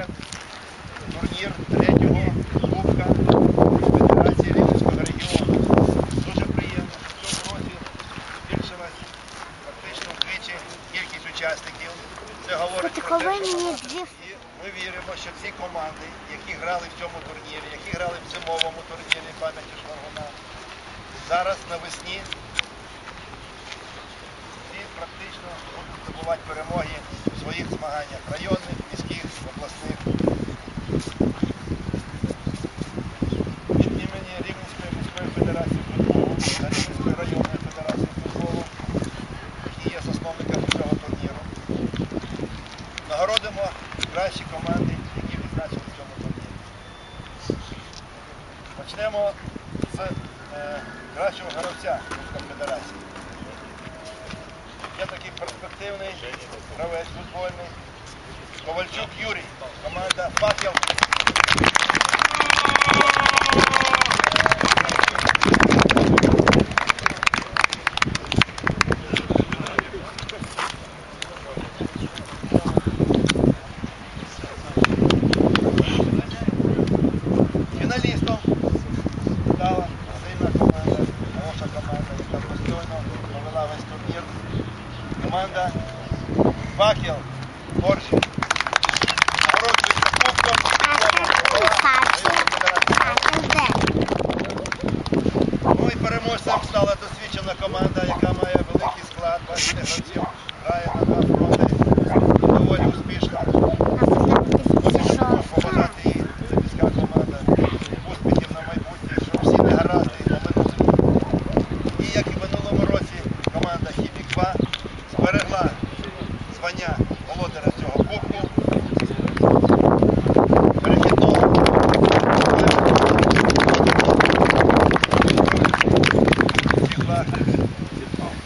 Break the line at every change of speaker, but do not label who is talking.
відбувся турнір третього Кубка Федерації Рівненського регіону. Дуже приємно. В цьому році збільшилась фактично вдвічі кількість учасників. Це говорить про те, що і ми віримо, що ці команди, які грали в цьому турнірі, які грали в зимовому турнірі пам'яті Шваргуна, зараз навесні всі практично будуть здобувати перемоги в своїх змаганнях районних, обласних. Від імені Рівненської міської федерації футболу Рівненської районної федерації футболу, які є засновниками цього турніру, нагородимо кращі команди, які відзначили в цьому турнірі. Почнемо з е, кращого гравця Федерації. Є такий перспективний гравець футбольний. Ковальчук Юрій, команда Факел. Фіналістом стала сильна команда, хороша команда, яка постійно провела весь турнір. Команда Факел Коржів. переможцем стала досвідчена команда, яка має великий склад, бачите, гравців, грає на два фронти, доволі успішно.
Хочемо побажати
їй, це міська команда, успіхів на майбутнє, щоб всі не гаразди на минулому. І як і в минулому році команда Хімік 2 зберегла звання володаря цього кубку. Good off.